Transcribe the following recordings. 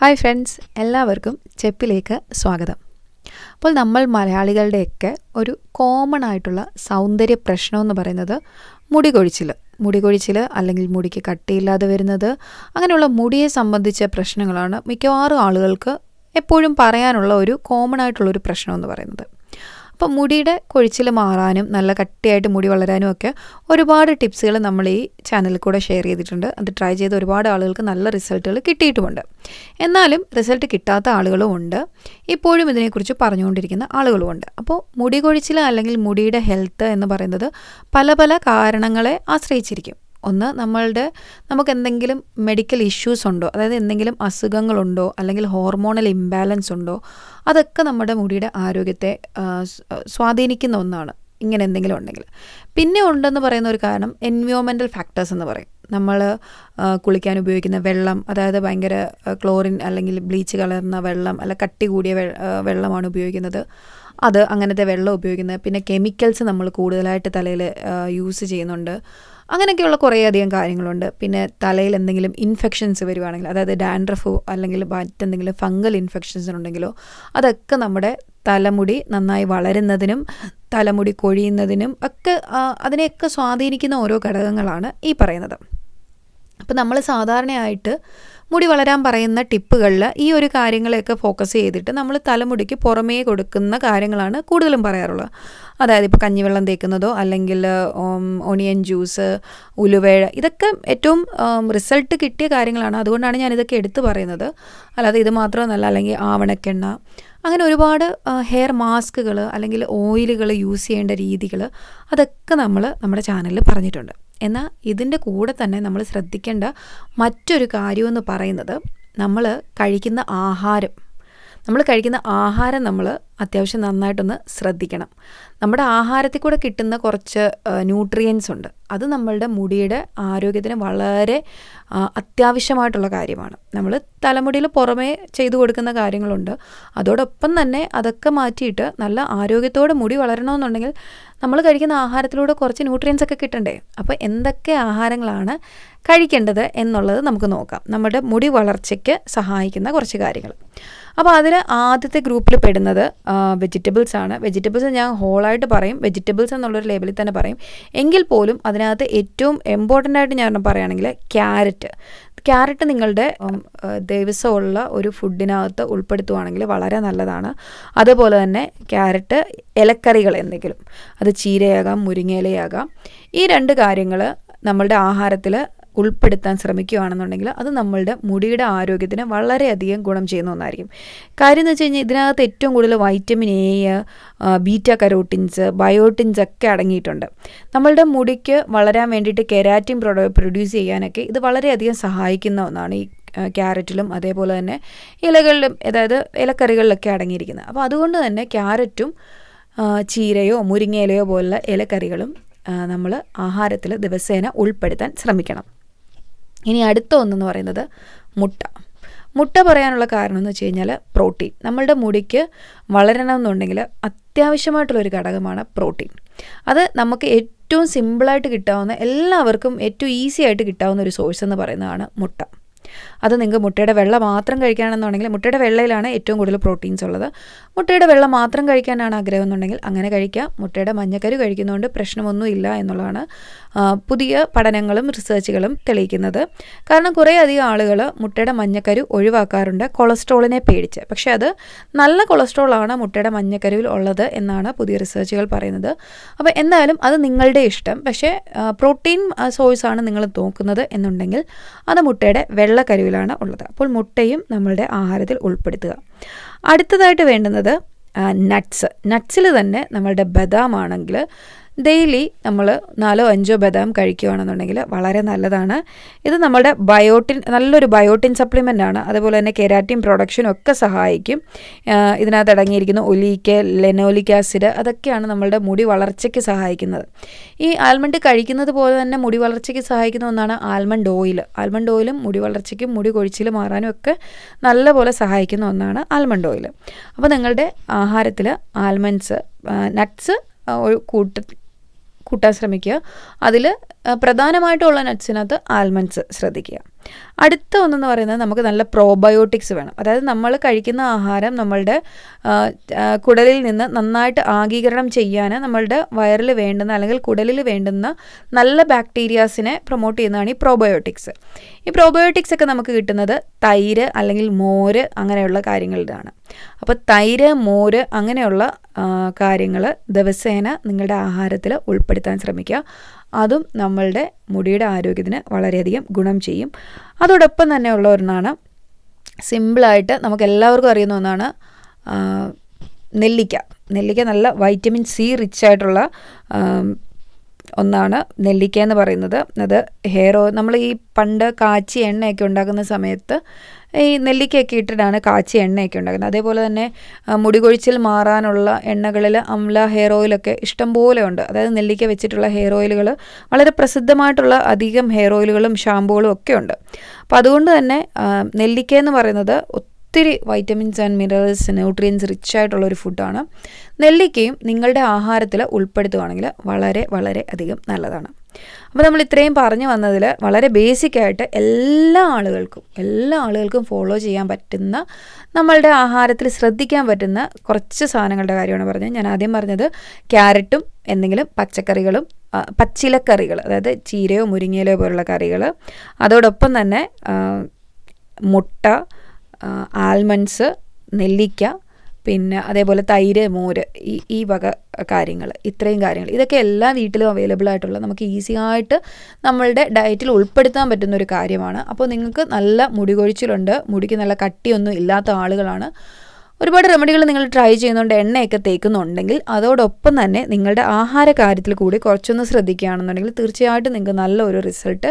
Hi friends എല്ലാവർക്കും ചെപ്പിലേക്ക് സ്വാഗതം. അപ്പോൾ നമ്മൾ മലയാളികളുടെയൊക്കെ ഒരു കോമൺ ആയിട്ടുള്ള സൗന്ദര്യ പ്രശ്നം എന്ന് പറയുന്നത് മുടി കൊഴിച്ചിൽ മുടി കൊഴിച്ചിൽ അല്ലെങ്കിൽ മുടിക്ക് കട്ടിയില്ലാതെ വരുന്നത് അങ്ങനെയുള്ള മുടിയെ സംബന്ധിച്ച പ്രശ്നങ്ങളാണ് മിക്കവാറും ആളുകൾക്ക് എപ്പോഴും പറയാനുള്ള ഒരു കോമൺ ആയിട്ടുള്ളൊരു പ്രശ്നം എന്ന് പറയുന്നത്. അപ്പോൾ മുടിയുടെ കൊഴിച്ചിൽ മാറാനും നല്ല കട്ടിയായിട്ട് മുടി വളരാനും ഒക്കെ ഒരുപാട് ടിപ്സുകൾ നമ്മൾ ഈ ചാനലിൽ കൂടെ ഷെയർ ചെയ്തിട്ടുണ്ട്. അത് ട്രൈ ചെയ്ത് ഒരുപാട് ആളുകൾക്ക് നല്ല റിസൾട്ടുകൾ കിട്ടിയിട്ടുമുണ്ട്. എന്നാലും റിസൾട്ട് കിട്ടാത്ത ആളുകളും ഉണ്ട്. ഇപ്പോഴും ഇതിനെക്കുറിച്ച് പറഞ്ഞുകൊണ്ടിരിക്കുന്ന ആളുകളുമുണ്ട് അപ്പോൾ മുടി കൊഴിച്ചിൽ അല്ലെങ്കിൽ മുടിയുടെ ഹെൽത്ത് എന്ന് പറയുന്നത് പല പല കാരണങ്ങളെ ആശ്രയിച്ചിരിക്കും. ഒന്ന് നമ്മളുടെ നമുക്ക് എന്തെങ്കിലും മെഡിക്കൽ ഇഷ്യൂസ് ഉണ്ടോ? അതായത് എന്തെങ്കിലും അസുഖങ്ങളുണ്ടോ? അല്ലെങ്കിൽ ഹോർമോണൽ ഇംബാലൻസ് ഉണ്ടോ? അതൊക്കെ നമ്മുടെ മുടിയുടെ ആരോഗ്യത്തെ സ്വാധീനിക്കുന്ന ഒന്നാണ്. ഇങ്ങനെ എന്തെങ്കിലും ഉണ്ടെങ്കിൽ. പിന്നെ ഉണ്ടെന്ന് പറയുന്ന ഒരു കാരണം എൻവയോൺമെന്റൽ ഫാക്ടേഴ്സ് എന്ന് പറയും. നമ്മൾ കുളിക്കാൻ ഉപയോഗിക്കുന്ന വെള്ളം അതായത് ഭയങ്കര ക്ലോറിൻ അല്ലെങ്കിൽ ബ്ലീച്ച് കലർന്ന വെള്ളം അല്ല കട്ടി കൂടിയ വെള്ളമാണ് ഉപയോഗിക്കുന്നത്. അത് അങ്ങനത്തെ വെള്ളം ഉപയോഗിക്കുന്നത്. പിന്നെ കെമിക്കൽസ് നമ്മൾ കൂടുതലായിട്ട് തലയിൽ യൂസ് ചെയ്യുന്നുണ്ട്. അങ്ങനെയൊക്കെയുള്ള കുറേയധികം കാര്യങ്ങളുണ്ട്. പിന്നെ തലയിൽ എന്തെങ്കിലും ഇൻഫെക്ഷൻസ് വരുവാണെങ്കിൽ അതായത് ഡാൻഡ്രഫോ അല്ലെങ്കിൽ മറ്റെന്തെങ്കിലും ഫംഗൽ ഇൻഫെക്ഷൻസ് ഉണ്ടെങ്കിലോ അതൊക്കെ നമ്മുടെ തലമുടി നന്നായി വളരുന്നതിനും തലമുടി കൊഴിയുന്നതിനും ഒക്കെ അതിനെയൊക്കെ സ്വാധീനിക്കുന്ന ഓരോ ഘടകങ്ങളാണ് ഈ പറയുന്നത്. അപ്പോൾ നമ്മൾ സാധാരണയായിട്ട് മുടി വളരാൻ പറയുന്ന ടിപ്പുകളിൽ ഈ ഒരു കാര്യങ്ങളെയൊക്കെ ഫോക്കസ് ചെയ്തിട്ട് നമ്മൾ തലമുടിക്ക് പുറമേ കൊടുക്കുന്ന കാര്യങ്ങളാണ് കൂടുതലും പറയാറുള്ളത്. അതായത് ഇപ്പോൾ കഞ്ഞിവെള്ളം തേക്കുന്നതോ അല്ലെങ്കിൽ ഒണിയൻ ജ്യൂസ് ഉലുവേഴ ഇതൊക്കെ ഏറ്റവും റിസൾട്ട് കിട്ടിയ കാര്യങ്ങളാണ്. അതുകൊണ്ടാണ് ഞാൻ ഇതൊക്കെ എടുത്തു പറയുന്നത്. അല്ലാതെ ഇത് മാത്രമെന്നല്ല അല്ലെങ്കിൽ ആവണക്കെണ്ണ അങ്ങനെ ഒരുപാട് ഹെയർ മാസ്കുകൾ അല്ലെങ്കിൽ ഓയിലുകൾ യൂസ് ചെയ്യേണ്ട രീതികൾ അതൊക്കെ നമ്മൾ നമ്മുടെ ചാനലിൽ പറഞ്ഞിട്ടുണ്ട്. എന്നാൽ ഇതിന്റെ കൂടെ തന്നെ നമ്മൾ ശ്രദ്ധിക്കേണ്ട മറ്റൊരു കാര്യമെന്ന് പറയുന്നത് നമ്മൾ കഴിക്കുന്ന ആഹാരം. നമ്മൾ കഴിക്കുന്ന ആഹാരം നമ്മൾ അത്യാവശ്യം നന്നായിട്ടൊന്ന് ശ്രദ്ധിക്കണം. നമ്മുടെ ആഹാരത്തിൽ കൂടെ കിട്ടുന്ന കുറച്ച് ന്യൂട്രിയൻസ് ഉണ്ട്. അത് നമ്മളുടെ മുടിയുടെ ആരോഗ്യത്തിന് വളരെ അത്യാവശ്യമായിട്ടുള്ള കാര്യമാണ്. നമ്മൾ തലമുടിയിൽ പുറമേ ചെയ്തു കൊടുക്കുന്ന കാര്യങ്ങളുണ്ട്. അതോടൊപ്പം തന്നെ അതൊക്കെ മാറ്റിയിട്ട് നല്ല ആരോഗ്യത്തോടെ മുടി വളരണമെന്നുണ്ടെങ്കിൽ നമ്മൾ കഴിക്കുന്ന ആഹാരത്തിലൂടെ കുറച്ച് ന്യൂട്രിയൻസ് ഒക്കെ കിട്ടണ്ടേ? അപ്പോൾ എന്തൊക്കെ ആഹാരങ്ങളാണ് കഴിക്കേണ്ടത് എന്നുള്ളത് നമുക്ക് നോക്കാം. നമ്മുടെ മുടി വളർച്ചയ്ക്ക് സഹായിക്കുന്ന കുറച്ച് കാര്യങ്ങൾ. അപ്പോൾ അതിൽ ആദ്യത്തെ ഗ്രൂപ്പിൽ പെടുന്നത് വെജിറ്റബിൾസ് ആണ്. വെജിറ്റബിൾസ് ഞാൻ ഹോളായിട്ട് പറയും. വെജിറ്റബിൾസ് എന്നുള്ളൊരു ലേബലിൽ തന്നെ പറയും. എങ്കിൽ പോലും അതിനകത്ത് ഏറ്റവും ഇമ്പോർട്ടന്റ് ആയിട്ട് ഞാൻ പറയുകയാണെങ്കിൽ ക്യാരറ്റ്. ക്യാരറ്റ് നിങ്ങളുടെ ദിവസമുള്ള ഒരു ഫുഡിനകത്ത് ഉൾപ്പെടുത്തുവാണെങ്കിൽ വളരെ നല്ലതാണ്. അതുപോലെ തന്നെ ക്യാരറ്റ് ഇലക്കറികൾ എന്തെങ്കിലും. അത് ചീരയാകാം മുരിങ്ങയിലയാകാം. ഈ രണ്ട് കാര്യങ്ങൾ നമ്മളുടെ ആഹാരത്തിൽ ഉൾപ്പെടുത്താൻ ശ്രമിക്കുകയാണെന്നുണ്ടെങ്കിൽ അത് നമ്മളുടെ മുടിയുടെ ആരോഗ്യത്തിന് വളരെയധികം ഗുണം ചെയ്യുന്ന ഒന്നായിരിക്കും. കാര്യം എന്ന് വെച്ച് കഴിഞ്ഞാൽ ഇതിനകത്ത് ഏറ്റവും കൂടുതൽ vitamin A beta carotenes biotins ഒക്കെ അടങ്ങിയിട്ടുണ്ട്. നമ്മളുടെ മുടിക്ക് വളരാൻ വേണ്ടിയിട്ട് കെരാറ്റിൻ പ്രൊഡ പ്രൊഡ്യൂസ് ചെയ്യാനൊക്കെ ഇത് വളരെയധികം സഹായിക്കുന്ന ഒന്നാണ് ഈ ക്യാരറ്റിലും അതേപോലെ തന്നെ ഇലകളിലും അതായത് ഇലക്കറികളിലൊക്കെ അടങ്ങിയിരിക്കുന്നത്. അപ്പോൾ അതുകൊണ്ട് തന്നെ ക്യാരറ്റും ചീരയോ മുരിങ്ങയിലയോ പോലുള്ള ഇലക്കറികളും നമ്മൾ ആഹാരത്തിൽ ദിവസേന ഉൾപ്പെടുത്താൻ ശ്രമിക്കണം. ഇനി അടുത്ത ഒന്നെന്ന് പറയുന്നത് മുട്ട. മുട്ട പറയാനുള്ള കാരണം എന്ന് വെച്ച് കഴിഞ്ഞാൽ പ്രോട്ടീൻ. നമ്മളുടെ മുടിക്ക് വളരണമെന്നുണ്ടെങ്കിൽ അത്യാവശ്യമായിട്ടുള്ളൊരു ഘടകമാണ് പ്രോട്ടീൻ. അത് നമുക്ക് ഏറ്റവും സിമ്പിളായിട്ട് കിട്ടാവുന്ന എല്ലാവർക്കും ഏറ്റവും ഈസി ആയിട്ട് കിട്ടാവുന്ന ഒരു സോഴ്സ് എന്ന് പറയുന്നതാണ് മുട്ട. അത് നിങ്ങൾക്ക് മുട്ടയുടെ വെള്ള മാത്രം കഴിക്കുകയാണെന്നുണ്ടെങ്കിൽ മുട്ടയുടെ വെള്ളയിലാണ് ഏറ്റവും കൂടുതൽ പ്രോട്ടീൻസ് ഉള്ളത്. മുട്ടയുടെ വെള്ള മാത്രം കഴിക്കാനാണ് ആഗ്രഹം എന്നുണ്ടെങ്കിൽ അങ്ങനെ കഴിക്കാം. മുട്ടയുടെ മഞ്ഞക്കരു കഴിക്കുന്നതുകൊണ്ട് പ്രശ്നമൊന്നുമില്ല എന്നുള്ളതാണ് പുതിയ പഠനങ്ങളും റിസർച്ചുകളും തെളിയിക്കുന്നത്. കാരണം കുറേ അധികം ആളുകൾ മുട്ടയുടെ മഞ്ഞക്കരു ഒഴിവാക്കാറുണ്ട് കൊളസ്ട്രോളിനെ പേടിച്ച്. പക്ഷേ അത് നല്ല കൊളസ്ട്രോളാണ് മുട്ടയുടെ മഞ്ഞക്കരുവിൽ ഉള്ളത് എന്നാണ് പുതിയ റിസർച്ചുകൾ പറയുന്നത്. അപ്പോൾ എന്തായാലും അത് നിങ്ങളുടെ ഇഷ്ടം. പക്ഷേ പ്രോട്ടീൻ സോഴ്സാണ് നിങ്ങൾ നോക്കുന്നത് എന്നുണ്ടെങ്കിൽ അത് മുട്ടയുടെ വെള്ളക്കരുവിലാണ് ഉള്ളത്. അപ്പോൾ മുട്ടയും നമ്മളുടെ ആഹാരത്തിൽ ഉൾപ്പെടുത്തുക. അടുത്തതായിട്ട് വേണ്ടുന്നത് നട്ട്സ് നട്ട്സിൽ തന്നെ നമ്മളുടെ ബദാം ആണെങ്കിൽ ഡെയിലി നമ്മൾ നാലോ അഞ്ചോ ബദാം കഴിക്കുകയാണെന്നുണ്ടെങ്കിൽ വളരെ നല്ലതാണ്. ഇത് നമ്മുടെ ബയോട്ടിൻ നല്ലൊരു ബയോട്ടിൻ സപ്ലിമെന്റ് ആണ്. അതുപോലെ തന്നെ കെരാറ്റിൻ പ്രൊഡക്ഷനും ഒക്കെ സഹായിക്കും. ഇതിനകത്ത് അടങ്ങിയിരിക്കുന്ന ഒലീക്ക് ലെനോലിക് ആസിഡ് അതൊക്കെയാണ് നമ്മളുടെ മുടി വളർച്ചയ്ക്ക് സഹായിക്കുന്നത്. ഈ ആൽമണ്ട് കഴിക്കുന്നത് പോലെ തന്നെ മുടി വളർച്ചയ്ക്ക് സഹായിക്കുന്ന ഒന്നാണ് ആൽമണ്ട് ഓയിൽ ആൽമണ്ട് ഓയിലും മുടി വളർച്ചയ്ക്കും മുടി കൊഴിച്ചിൽ മാറാനും ഒക്കെ നല്ലപോലെ സഹായിക്കുന്ന ഒന്നാണ് ആൽമണ്ട് ഓയിൽ അപ്പോൾ നിങ്ങളുടെ ആഹാരത്തിൽ ആൽമണ്ട്സ് നട്ട്സ് കൂട്ട കൂട്ടാൻ ശ്രമിക്കുക. അതിൽ പ്രധാനമായിട്ടുള്ള നട്ട്സിനകത്ത് ആൽമണ്ട്സ് ശ്രദ്ധിക്കുക. അടുത്ത ഒന്നെന്ന് പറയുന്നത് നമുക്ക് നല്ല പ്രോബയോട്ടിക്സ് വേണം. അതായത് നമ്മൾ കഴിക്കുന്ന ആഹാരം നമ്മളുടെ കുടലിൽ നിന്ന് നന്നായിട്ട് ആഗീകരണം ചെയ്യാൻ നമ്മളുടെ വയറിൽ വേണ്ടുന്ന അല്ലെങ്കിൽ കുടലിൽ വേണ്ടുന്ന നല്ല ബാക്ടീരിയാസിനെ പ്രൊമോട്ട് ചെയ്യുന്നതാണ് ഈ പ്രോബയോട്ടിക്സ് ഈ പ്രോബയോട്ടിക്സ് ഒക്കെ നമുക്ക് കിട്ടുന്നത് തൈര് അല്ലെങ്കിൽ മോര് അങ്ങനെയുള്ള കാര്യങ്ങളിലാണ്. അപ്പോൾ തൈര് മോര് അങ്ങനെയുള്ള കാര്യങ്ങൾ ദിവസേന നിങ്ങളുടെ ആഹാരത്തിൽ ഉൾപ്പെടുത്താൻ ശ്രമിക്കുക. അതും നമ്മളുടെ മുടിയുടെ ആരോഗ്യത്തിന് വളരെയധികം ഗുണം ചെയ്യും. അതോടൊപ്പം തന്നെ ഉള്ള ഒരെണ്ണമാണ് സിമ്പിളായിട്ട് നമുക്ക് എല്ലാവർക്കും അറിയുന്ന ഒന്നാണ് നെല്ലിക്ക. നെല്ലിക്ക നല്ല വൈറ്റമിൻ സി റിച്ച് ആയിട്ടുള്ള ഒന്നാണ് നെല്ലിക്ക എന്ന് പറയുന്നത്. അത് ഹെയർ ഓയിൽ നമ്മൾ ഈ പണ്ട് കാച്ചി എണ്ണയൊക്കെ ഉണ്ടാക്കുന്ന സമയത്ത് ഈ നെല്ലിക്കയൊക്കെ ഇട്ടിട്ടാണ് കാച്ചി എണ്ണയൊക്കെ ഉണ്ടാക്കുന്നത്. അതേപോലെ തന്നെ മുടി കൊഴിച്ചിൽ മാറാനുള്ള എണ്ണകളിൽ അംല ഹെയർ ഓയിലൊക്കെ ഇഷ്ടംപോലെ ഉണ്ട്. അതായത് നെല്ലിക്ക വെച്ചിട്ടുള്ള ഹെയർ ഓയിലുകൾ വളരെ പ്രസിദ്ധമായിട്ടുള്ള അധികം ഹെയർ ഓയിലുകളും ഷാമ്പുകളും ഒക്കെ ഉണ്ട്. അപ്പോൾ അതുകൊണ്ട് തന്നെ നെല്ലിക്ക എന്ന് പറയുന്നത് ഒത്തിരി vitamins and minerals nutrients rich ആയിട്ടുള്ള ഒരു ഫുഡാണ് നെല്ലിക്കയും നിങ്ങളുടെ ആഹാരത്തിൽ ഉൾപ്പെടുത്തുകയാണെങ്കിൽ വളരെ വളരെ അധികം നല്ലതാണ്. അപ്പോൾ നമ്മൾ ഇത്രയും പറഞ്ഞു വന്നതിൽ വളരെ ബേസിക് ആയിട്ട് എല്ലാ ആളുകൾക്കും എല്ലാ ആളുകൾക്കും ഫോളോ ചെയ്യാൻ പറ്റുന്ന നമ്മളുടെ ആഹാരത്തിൽ ശ്രദ്ധിക്കാൻ പറ്റുന്ന കുറച്ച് സാധനങ്ങളുടെ കാര്യമാണ് പറഞ്ഞത്. ഞാൻ ആദ്യം പറഞ്ഞത് ക്യാരറ്റും എന്തെങ്കിലും പച്ചക്കറികളും പച്ചിലക്കറികൾ അതായത് ചീരയോ മുരിങ്ങയിലോ പോലുള്ള കറികൾ അതോടൊപ്പം തന്നെ മുട്ട ആൽമണ്ട്സ് നെല്ലിക്ക പിന്നെ അതേപോലെ തൈര് മോര് ഈ ഈ വക കാര്യങ്ങൾ ഇത്രയും കാര്യങ്ങൾ ഇതൊക്കെ എല്ലാ വീട്ടിലും അവൈലബിൾ ആയിട്ടുള്ള നമുക്ക് ഈസി ആയിട്ട് നമ്മളുടെ ഡയറ്റിൽ ഉൾപ്പെടുത്താൻ പറ്റുന്ന ഒരു കാര്യമാണ്. അപ്പോൾ നിങ്ങൾക്ക് നല്ല മുടി കൊഴിച്ചിലുണ്ട് മുടിക്ക് നല്ല കട്ടിയൊന്നും ഇല്ലാത്ത ആളുകളാണ്. ഒരുപാട് റെമഡികൾ നിങ്ങൾ ട്രൈ ചെയ്യുന്നുണ്ട് എണ്ണയൊക്കെ തേക്കുന്നുണ്ടെങ്കിൽ അതോടൊപ്പം തന്നെ നിങ്ങളുടെ ആഹാര കാര്യത്തിൽ കൂടി കുറച്ചൊന്ന് ശ്രദ്ധിക്കുകയാണെന്നുണ്ടെങ്കിൽ തീർച്ചയായിട്ടും നിങ്ങൾക്ക് നല്ലൊരു റിസൾട്ട്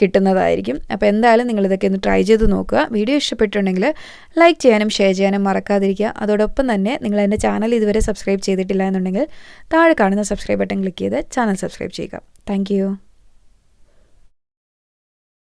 കിട്ടുന്നതായിരിക്കും. അപ്പോൾ എന്തായാലും നിങ്ങളിതൊക്കെ ഒന്ന് ട്രൈ ചെയ്ത് നോക്കുക. വീഡിയോ ഇഷ്ടപ്പെട്ടിട്ടുണ്ടെങ്കിൽ ലൈക്ക് ചെയ്യാനും ഷെയർ ചെയ്യാനും മറക്കാതിരിക്കുക. അതോടൊപ്പം തന്നെ നിങ്ങൾ എന്റെ ചാനൽ ഇതുവരെ സബ്സ്ക്രൈബ് ചെയ്തിട്ടില്ല എന്നുണ്ടെങ്കിൽ താഴെ കാണുന്ന സബ്സ്ക്രൈബ് ബട്ടൺ ക്ലിക്ക് ചെയ്ത് ചാനൽ സബ്സ്ക്രൈബ് ചെയ്യുക. താങ്ക്